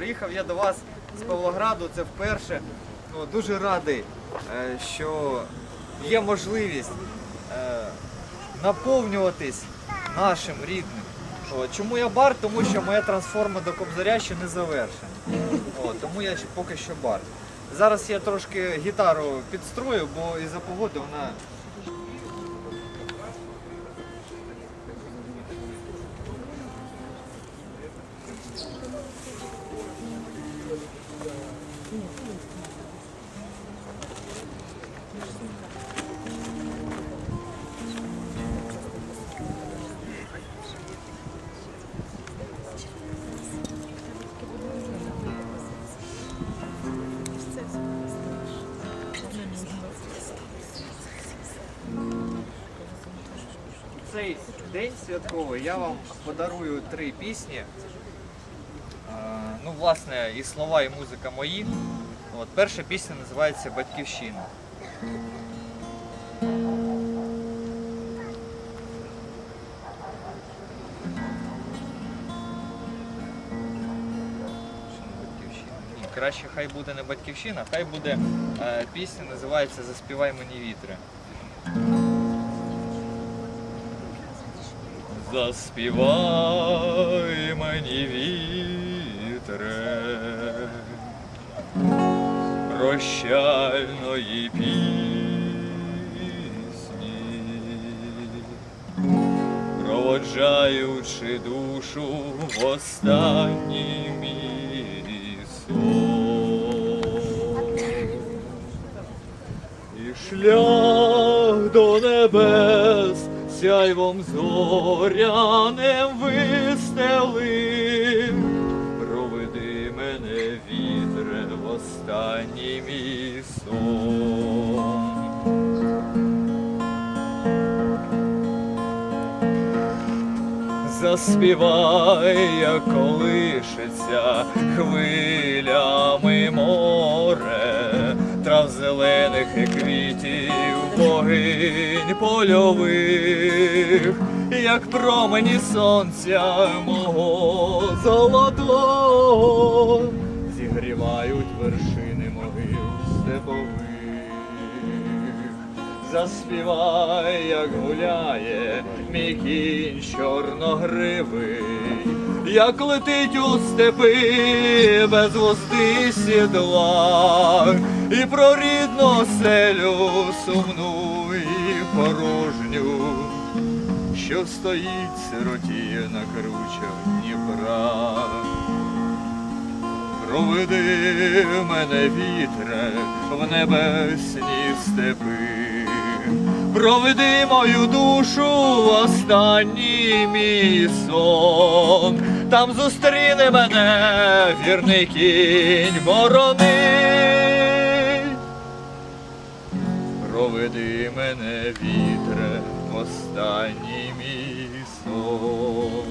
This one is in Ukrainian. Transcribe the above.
Приїхав я до вас з Павлограду, це вперше. Ну, дуже радий, е, що є можливість е, наповнюватись нашим рідним. Чому я бар? Тому що моя трансформа до Кобзаря ще не завершена. От, тому я поки що бар. Зараз я трошки гітару підстрою, бо із-за погоди вона цей день святковий я вам подарую три пісні. Е, Ну, власне, і слова, і музика мої. От, перша пісня називається Батьківщина. Ні, краще хай буде не батьківщина, хай буде е, пісня, називається Заспівай мені вітре. Заспівай мені вітре прощальної пісні, проводжаючи душу в останній мій сон. І шлях до небес сяйвом зоряним вистелив. Проведи мене вітре в останній мій сон. Заспівай, як колишеться хвилями богинь польових, як промені сонця мого золотого, зігрівають вершини могил степових. Заспівай, як гуляє мій кінь чорногривий, як летить у степи без возди сідла, і про рідну селю сумну і порожню, що стоїть сироті на кручах Дніпра. Проведи мене вітре в небесні степи, проведи мою душу в останній мій сон, там зустріне мене вірний кінь ворони проведи мене вітре, останній мій сон.